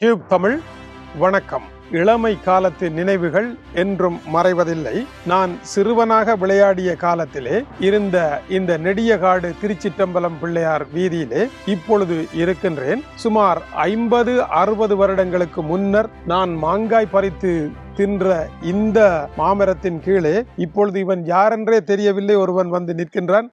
Tube Tamil வணக்கம். இளமை காலத்து நினைவுகள் என்றும் மறைவதில்லை. நான் சிறுவனாக விளையாடிய காலத்திலே இருந்த இந்த நெடியகாடு திருச்சிட்டம்பலம் பிள்ளையார் வீதியிலே இப்பொழுது இருக்கின்றேன். சுமார் ஐம்பது அறுபது வருடங்களுக்கு முன்னர் நான் மாங்காய் பறித்து தின்ற இந்த மாமரத்தின் கீழே இப்பொழுது இவன் யாரென்றே தெரியவில்லை. ஒருவன் வந்து நிற்கின்றான்.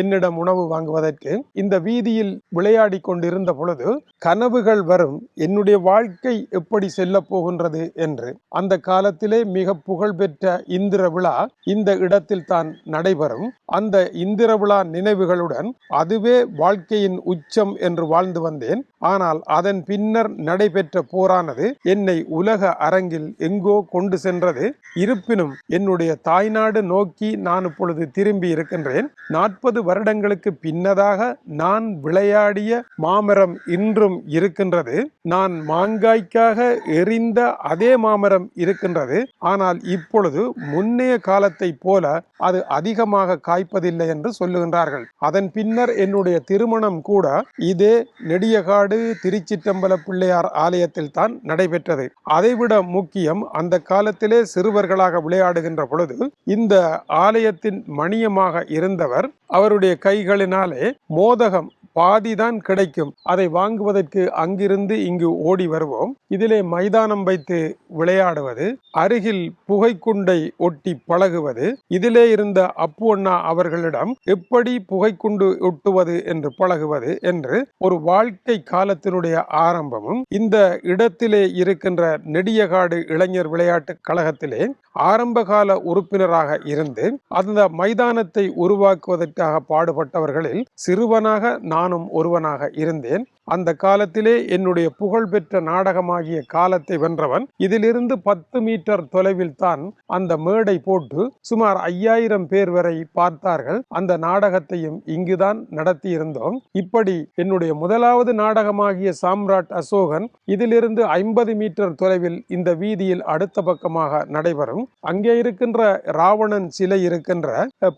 என்னிடம் உணவு வாங்குவதற்கு. இந்த வீதியில் விளையாடி கொண்டிருந்த பொழுது கனவுகள் வரும். என்னுடைய வாழ்க்கை எப்படி செல்ல போகின்றது என்று. அந்த காலத்திலே மிக புகழ்பெற்ற இந்திர விழா இந்த இடத்தில் தான் நடைபெறும். அந்த இந்திர விழா நினைவுகளுடன் அதுவே வாழ்க்கையின் உச்சம் என்று வாழ்ந்து வந்தேன். ஆனால் அதன் பின்னர் நடைபெற்ற போரானது என்னை உலக அரங்கில் எங்கோ கொண்டு சென்றது. இருப்பினும் என்னுடைய தாய்நாடு நோக்கி நான் இப்பொழுது திரும்பி இருக்கின்றேன். நாற்பது வருடங்களுக்கு பின்னதாக நான் விளையாடிய மாமரம் இன்றும் இருக்கின்றது. நான் மாங்காய்க்காக எரிந்த அதே மாமரம் இருக்கின்றது. ஆனால் இப்பொழுது முன்னைய காலத்தை போல அது அதிகமாக காய்ப்பதில்லை என்று சொல்லுகின்றார்கள். அதன் பின்னர் என்னுடைய திருமணம் கூட இதே நெடியகாடு திருச்சிற்றம்பல பிள்ளையார் ஆலயத்தில் தான் நடைபெற்றது. அதைவிட முக்கியம் அந்த காலத்திலே சிறுவர்களாக விளையாடுகின்ற பொழுது இந்த ஆலயத்தின் மணியமாக இருந்தவர் அவருடைய கைகளினாலே மோதகம் பாதிதான் கிடைக்கும். அதை வாங்குவதற்கு அங்கிருந்து இங்கு ஓடி வருவோம். இதிலே மைதானம் வைத்து விளையாடுவது அருகில் புகைக்குண்டை ஒட்டி பழகுவது இதிலே இருந்த அப்பு அண்ணா அவர்களிடம் எப்படி புகைக்குண்டு ஒட்டுவது என்று பழகுவது என்று ஒரு வாழ்க்கை காலத்தினுடைய ஆரம்பமும் இந்த இடத்திலே இருக்கின்ற நெடியகாடு இளைஞர் விளையாட்டு கழகத்திலே ஆரம்பகால உறுப்பினராக இருந்து அந்த மைதானத்தை உருவாக்குவதற்காக பாடுபட்டவர்களில் சிறுவனாக நானும் ஒருவனாக இருந்தேன். அந்த காலத்திலே என்னுடைய புகழ்பெற்ற நாடகமாகிய காலத்தை வென்றவன் இதிலிருந்து பத்து மீட்டர் தொலைவில் தான் அந்த மேடை போட்டு சுமார் ஐயாயிரம் பேர் வரை பார்த்தார்கள். அந்த நாடகத்தையும் இங்குதான் நடத்தியிருந்தோம். இப்படி என்னுடைய முதலாவது நாடகமாகிய சாம்ராட் அசோகன் இதிலிருந்து ஐம்பது மீட்டர் தொலைவில் இந்த வீதியில் அடுத்த பக்கமாக நடைபெறும். அங்கே இருக்கின்ற ராவணன் சிலை இருக்கின்ற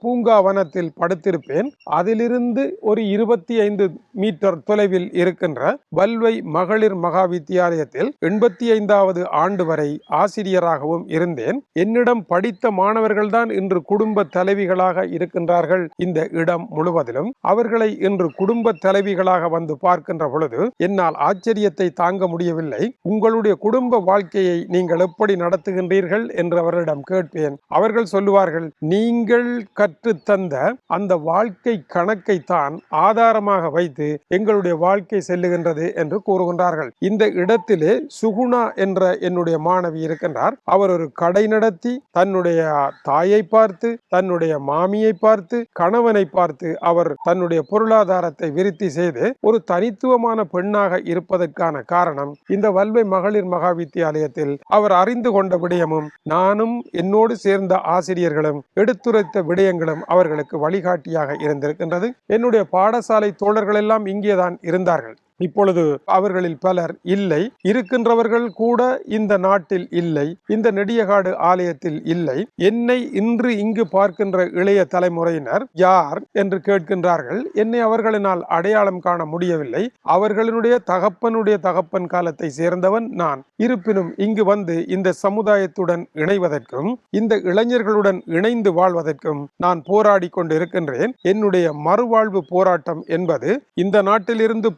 பூங்கா பூங்காவனத்தில் படுத்திருப்பேன். அதிலிருந்து ஒரு இருபத்தி ஐந்து மீட்டர் தொலைவில் இருக்கின்ற வல்வை மகளிர் மகா வித்தியாலயத்தில் எண்பத்தி ஐந்தாவது ஆண்டு வரை ஆசிரியராகவும் இருந்தேன். என்னிடம் படித்த மாணவர்கள்தான் இன்று குடும்ப தலைவிகளாக இருக்கின்றார்கள். இந்த இடம் முழுவதிலும் அவர்களை இன்று குடும்ப தலைவிகளாக வந்து பார்க்கின்ற பொழுது என்னால் ஆச்சரியத்தை தாங்க முடியவில்லை. உங்களுடைய குடும்ப வாழ்க்கையை நீங்கள் எப்படி நடத்துகின்றீர்கள் என்று அவர்களிடம் கேட்பேன். அவர்கள் சொல்லுவார்கள் நீங்கள் கற்றுத்தந்த அந்த வாழ்க்கை கணக்கை தான் ஆதாரமாக வைத்து எங்களுடைய வாழ்க்கை செல்லுகின்றது என்று கூறுகின்றார்கள். இந்த இடத்திலே சுகுணா என்ற என்னுடைய மாணவி இருக்கின்றார். அவர் ஒரு கடை நடத்தி தன்னுடைய தாயை பார்த்து தன்னுடைய மாமியை பார்த்து கணவனை பார்த்து அவர் தன்னுடைய பொருளாதாரத்தை விருத்தி செய்து ஒரு தனித்துவமான பெண்ணாக இருப்பதற்கான காரணம் இந்த வல்வை மகளிர் மகா வித்தியாலயத்தில் அவர் அறிந்து கொண்ட விடயமும் நானும் என்னோடு சேர்ந்த ஆசிரியர்களும் எடுத்துரைத்த விடயங்களும் அவர்களுக்கு வழிகாட்டியாக இருந்திருக்கின்றது. என்னுடைய பாடசாலை தோழர்கள் எல்லாம் இங்கேதான் இருந்தார்கள். இப்பொழுது அவர்களில் பலர் இல்லை. இருக்கின்றவர்கள் கூட இந்த நாட்டில் இல்லை. இந்த நெடியகாடு ஆலயத்தில் இல்லை. என்னை இன்று இங்கு பார்க்கின்ற இளைய தலைமுறையினர் யார் என்று கேட்கின்றார்கள். என்னை அவர்களினால் அடையாளம் காண முடியவில்லை. அவர்களுடைய தகப்பனுடைய தகப்பன் காலத்தை சேர்ந்தவன் நான். இருப்பினும் இங்கு வந்து இந்த சமுதாயத்துடன் இணைவதற்கும் இந்த இளைஞர்களுடன் இணைந்து வாழ்வதற்கும் நான் போராடி கொண்டு இருக்கின்றேன் என்னுடைய மறுவாழ்வு போராட்டம் என்பது இந்த நாட்டிலிருந்து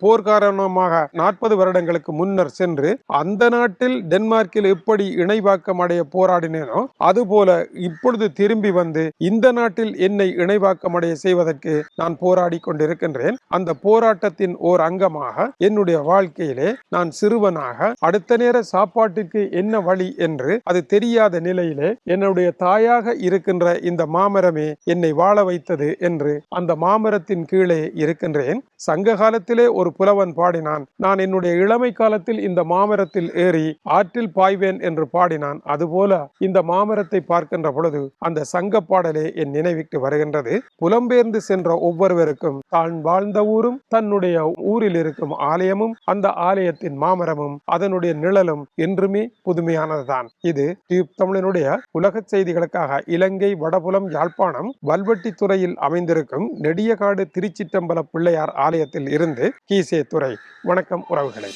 போர்க்காரனமாக நாற்பது வருடங்களுக்கு முன்னர் சென்று அந்த நாட்டில் டென்மார்க்கில் எப்படி இணைவாக்கம் அடைய போராடினேனோ அதுபோல இப்பொழுது திரும்பி வந்து இந்த நாட்டில் என்னை இணைவாக்கம் அடைய செய்வதற்கு நான் போராடி கொண்டிருக்கின்றேன். அந்த போராட்டத்தின் ஓர் அங்கமாக என்னுடைய வாழ்க்கையிலே நான் சிறுவனாக அடுத்த நேர சாப்பாட்டுக்கு என்ன வழி என்று அது தெரியாத நிலையிலே என்னுடைய தாயாக இருக்கின்ற இந்த மாமரமே என்னை வாழ வைத்தது என்று அந்த மாமரத்தின் கீழே இருக்கின்றேன். சங்க காலத்திலே ஒரு புலவன் பாடினான். நான் என்னுடைய இளமை காலத்தில் இந்த மாமரத்தில் ஏறி ஆற்றில் பாய்வேன் என்று பாடினான். அதுபோல இந்த மாமரத்தை பார்க்கின்ற பொழுது அந்த சங்க பாடலே என் நினைவுக்கு வருகின்றது. புலம்பெயர்ந்து சென்ற ஒவ்வொருவருக்கும் தான் வாழ்ந்த ஊரும் தன்னுடைய ஊரில் இருக்கும் ஆலயமும் அந்த ஆலயத்தின் மாமரமும் அதனுடைய நிழலும் என்றுமே புதுமையானதுதான். இது டியூப் தமிழனுடைய உலக செய்திகளுக்காக இலங்கை வடபுலம் யாழ்ப்பாணம் வல்வெட்டித்துறையில் அமைந்திருக்கும் நெடியகாடு திருச்சிட்டம்பல பிள்ளையார் ஆலயத்தில் இருந்து கீசே துறை வணக்கம் உறவுகளை.